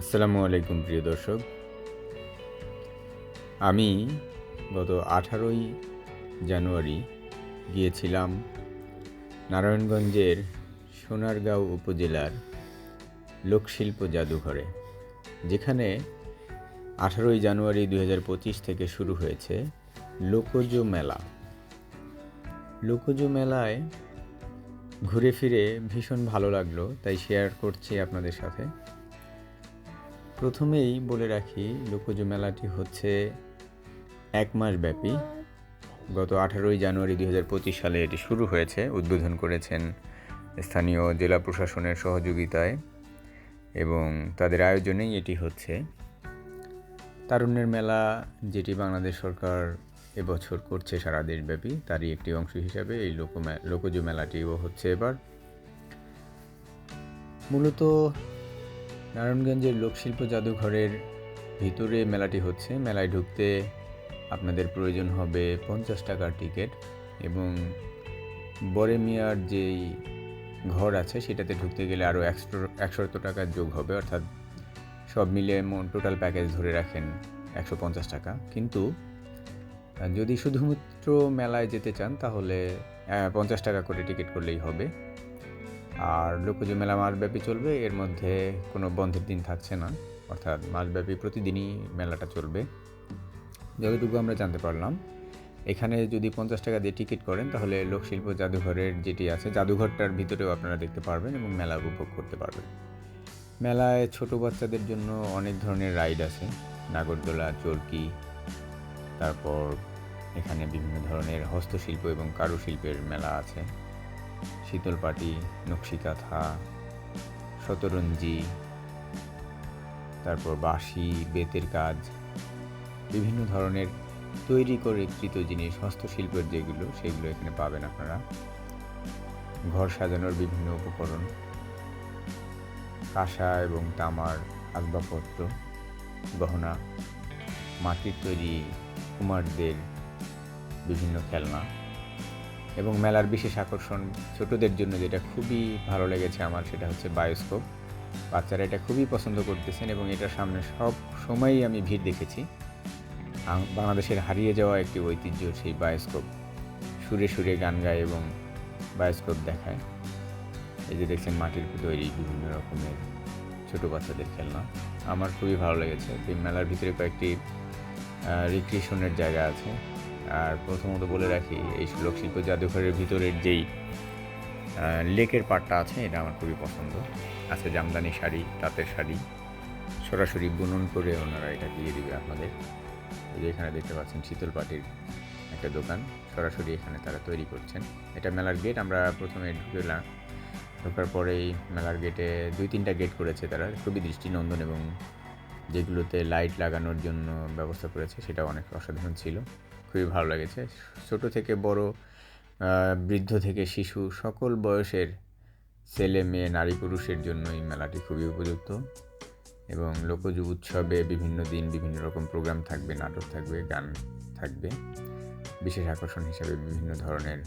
আসসালামু আলাইকুম, প্রিয় দর্শক। আমি গত আঠারোই জানুয়ারি গিয়েছিলাম নারায়ণগঞ্জের সোনারগাঁও উপজেলার লোকশিল্প জাদুঘরে, যেখানে আঠারোই জানুয়ারি দু হাজার পঁচিশ থেকে শুরু হয়েছে লোকজ মেলা। লোকজ মেলায় ঘুরে ফিরে ভীষণ ভালো লাগল, তাই শেয়ার করছি আপনাদের সাথে। প্রথমেই বলে রাখি, লোকজ মেলাটি হচ্ছে এক মাস ব্যাপী। গত আঠারোই জানুয়ারি দু হাজার পঁচিশ সালে এটি শুরু হয়েছে, উদ্বোধন করেছেন স্থানীয় জেলা প্রশাসনের সহযোগিতায় এবং তাদের আয়োজনেই এটি হচ্ছে। তারুণ্যের মেলা, যেটি বাংলাদেশ সরকার এবছর করছে সারা দেশব্যাপী, তারই একটি অংশ হিসাবে এই লোক লোকজ মেলাটিও হচ্ছে এবার। মূলত নারায়ণগঞ্জের লোকশিল্প জাদুঘরের ভিতরে মেলাটি হচ্ছে। মেলায় ঢুকতে আপনাদের প্রয়োজন হবে পঞ্চাশ টাকার টিকিট এবং বরে মিয়ার যেই ঘর আছে সেটাতে ঢুকতে গেলে আরও একশো একশো টাকার যোগ হবে। অর্থাৎ সব মিলে টোটাল প্যাকেজ ধরে রাখেন একশো পঞ্চাশ টাকা। কিন্তু যদি শুধুমাত্র মেলায় যেতে চান তাহলে পঞ্চাশ টাকা করে টিকিট করলেই হবে। আর লোকজ মেলা মাসব্যাপী চলবে, এর মধ্যে কোনো বন্ধের দিন থাকছে না। অর্থাৎ মাসব্যাপী প্রতিদিনই মেলাটা চলবে। যতটুকু আমরা জানতে পারলাম, এখানে যদি পঞ্চাশ টাকা দিয়ে টিকিট করেন, তাহলে লোকশিল্প জাদুঘরের যেটি আছে, জাদুঘরটার ভিতরেও আপনারা দেখতে পারবেন এবং মেলা উপভোগ করতে পারবেন। মেলায় ছোট বাচ্চাদের জন্য অনেক ধরনের রাইড আছে। নাগরদোলা, চরকি, তারপর এখানে বিভিন্ন ধরনের হস্তশিল্প এবং কারুশিল্পের মেলা আছে। শীতলপাটি নকশিকাঁথা শতরঞ্জি, তারপর বাঁশি, বেতের কাজ, বিভিন্ন ধরনের তৈরি করে কৃত জিনিস, হস্তশিল্পের যেগুলো, সেগুলো এখানে পাবেন আপনারা। ঘর সাজানোর বিভিন্ন উপকরণ, কাঁসা এবং তামার আসবাবপত্র, গহনা, মাটির তৈরি কুমারদের বিভিন্ন খেলনা। এবং মেলার বিশেষ আকর্ষণ ছোটদের জন্য যেটা খুবই ভালো লেগেছে আমার, সেটা হচ্ছে বায়োস্কোপ। বাচ্চারা এটা খুবই পছন্দ করতেছেন এবং এটার সামনে সব সময়ই আমি ভিড় দেখেছি। বাংলাদেশের হারিয়ে যাওয়া একটি ঐতিহ্য সেই বায়োস্কোপ। সুরে সুরে গান গায় এবং বায়োস্কোপ দেখায়। এই যে দেখছেন মাটির তৈরি বিভিন্ন রকমের ছোটো বাচ্চাদের খেলনা। আমার খুবই ভালো লেগেছে। এই মেলার ভিতরে কয়েকটি রিক্রিয়েশনের জায়গা আছে। আর প্রথমত বলে রাখি, এই লোকশিল্প জাদুঘরের ভিতরের যেই লেকের পাটটা আছে, এটা আমার খুবই পছন্দ। আছে জামদানি শাড়ি, তাঁতের শাড়ি। সরাসরি বুনন করে ওনারা এটা দিয়ে দিবে আপনাদের। এখানে দেখতে পাচ্ছেন শীতল পাটির একটা দোকান, সরাসরি এখানে তারা তৈরি করছেন। এটা মেলার গেট, আমরা প্রথমে ঢুকেলাম। ঢোকার পরেই মেলার গেটে দুই তিনটা গেট করেছে তারা। খুবই দৃষ্টিনন্দন এবং যেগুলোতে লাইট লাগানোর জন্য ব্যবস্থা করেছে সেটা অনেক অসাধারণ ছিল। খুবই ভালো লেগেছে। ছোট থেকে বড় বৃদ্ধ থেকে শিশু, সকল বয়সের ছেলে মেয়ে, নারী পুরুষের জন্য এই মেলাটি খুবই উপযুক্ত এবং লোকজ উৎসবে বিভিন্ন দিন বিভিন্ন রকম প্রোগ্রাম থাকবে, নাটক থাকবে, গান থাকবে। বিশেষ আকর্ষণ হিসাবে বিভিন্ন ধরনের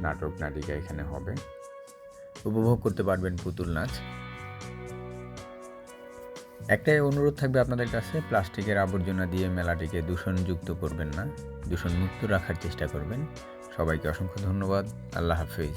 নাটক, নাটিকা এখানে হবে। উপভোগ করতে পারবেন পুতুল নাচ। একটাই অনুরোধ থাকবে আপনাদের কাছে, প্লাস্টিকের আবর্জনা দিয়ে মেলাটিকে দূষণযুক্ত করবেন না, দূষণমুক্ত রাখার চেষ্টা করবেন। সবাইকে অসংখ্য ধন্যবাদ, আল্লাহ হাফিজ।